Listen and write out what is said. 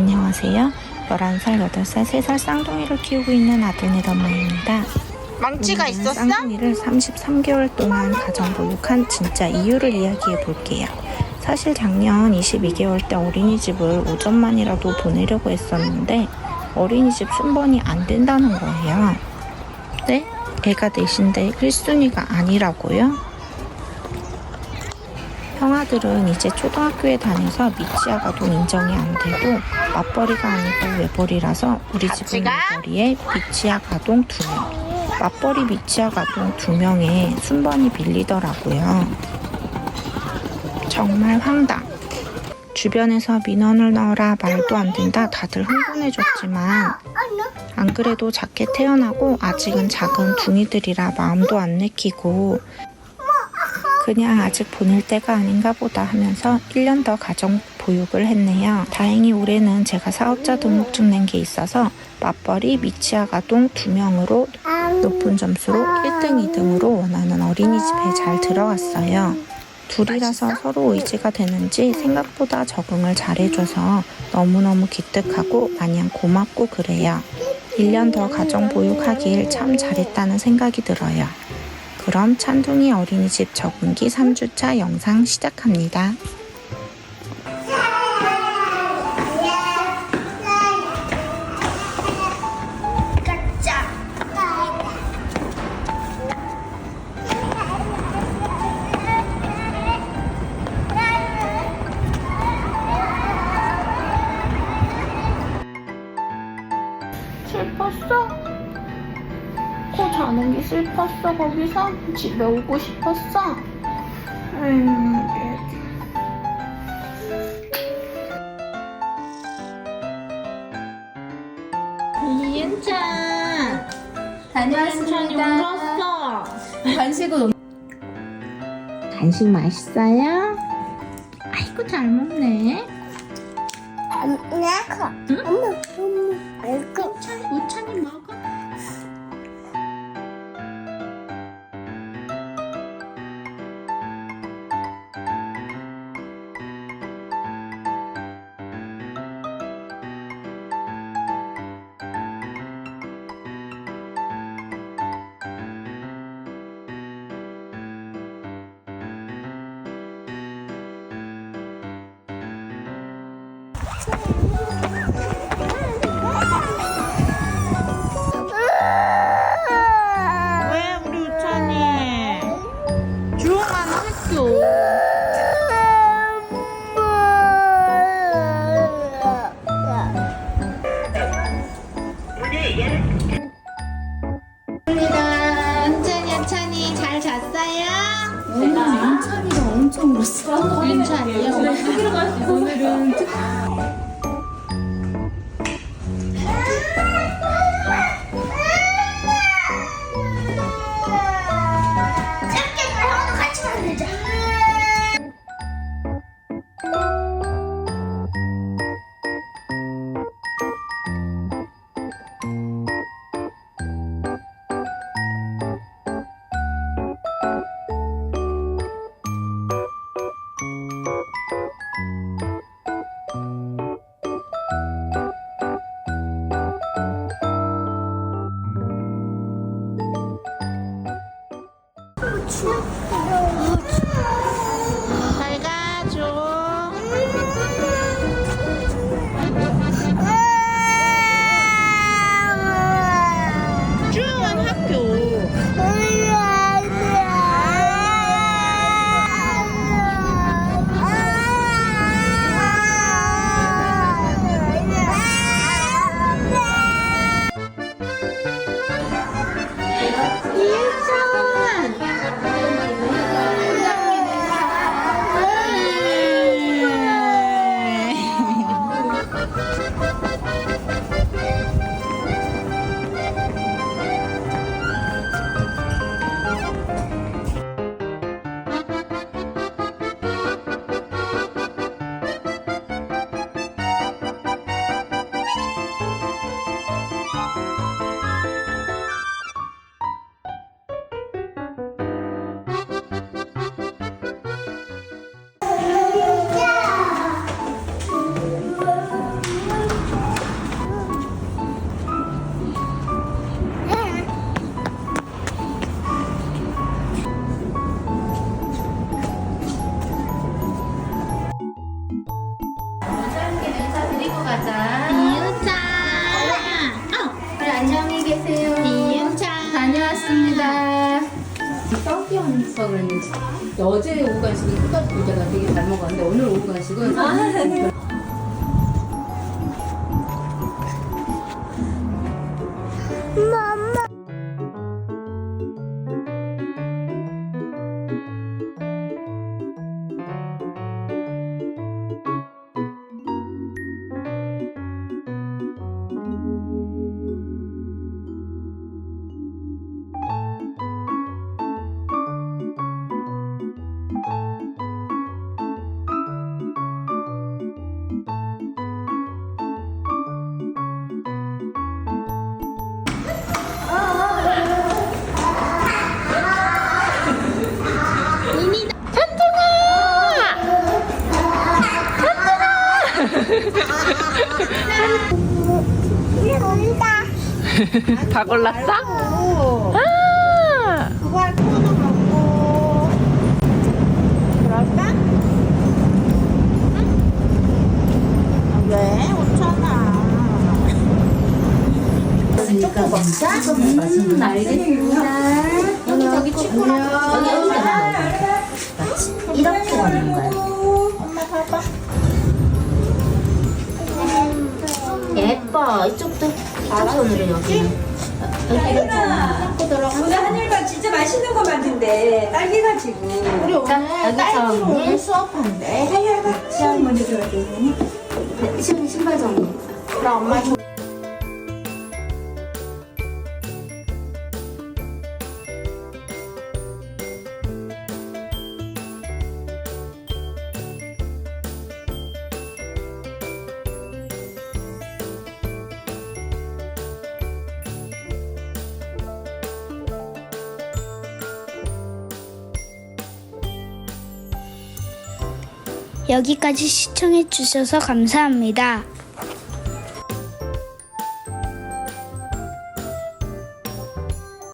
안녕하세요. 11살, 8살, 3살 쌍둥이를 키우고 있는 아들네 엄마입니다. 망치가 있었어? 쌍둥이를 33개월 동안 가정 보육한 진짜 이유를 이야기해 볼게요. 사실 작년 22개월 때 어린이집을 오전만이라도 보내려고 했었는데 어린이집 순번이 안 된다는 거예요. 네? 애가 넷인데 1순위가 아니라고요? 형아들은 이제 초등학교에 다녀서 미치아가도 인정이 안 되고 맞벌이가 아니고 외벌이라서 우리 집은? 외벌이에 미치아 가동 두 명, 맞벌이 미치아 가동 두 명에 순번이 밀리더라고요. 정말 황당. 주변에서 민원을 넣어라 말도 안 된다 다들 흥분해줬지만 안 그래도 작게 태어나고 아직은 작은 둥이들이라 마음도 안 내키고 그냥 아직 보낼 때가 아닌가 보다 하면서 1년 더 가정 보육을 했네요. 다행히 올해는 제가 사업자 등록증 낸 게 있어서 맞벌이 미치아 가동 2명으로 높은 점수로 1등, 2등으로 원하는 어린이집에 잘 들어갔어요. 둘이라서 서로 의지가 되는지 생각보다 적응을 잘해줘서 너무너무 기특하고 마냥 고맙고 그래요. 1년 더 가정 보육하길 참 잘했다는 생각이 들어요. 그럼 찬둥이 어린이집 적응기 3주차 영상 시작합니다. 슬펐어 거기서? 집에 오고 싶었어? 음, 이은찬 다녀왔습니다. 울었어 간식은 간식 맛있어요? 아이고 잘 먹네 엄마, 엄마, 알고. 우찬이 먹어 왜 우리 우찬이? 조용한 학교 은찬이 윤찬이가 엄청 울었어. 윤찬이요? 오늘은 특... Thanks. 누리고 가자. 이웃자. 어. 어. 그래 안녕히 계세요. 이웃자. 다녀왔습니다. 떡이 한서 그랬는지 어제 오후 간식은 똑같이 보자가 되게 잘 먹었는데 오늘 오후 간식은 아, 네. 다. 다 골랐어? 아! 코도. 그럴까? 응? 왜? 웃잖아. 조금 먹자. 음, 알겠습니다. 여기 저기 치코랑 여기 여기다 이렇게 먹는 거야. 엄마 봐봐. 예뻐. 이쪽도 여기를 좀 들어가. 오늘 하늘과 진짜 맛있는 거 만든대. 딸기 가지고. 우리 오늘 딸기로 오늘 수업한대. 시험 먼저 들어야 되네. 신, 신발 정리. 그럼 엄마 좀. 여기까지 시청해 주셔서 감사합니다.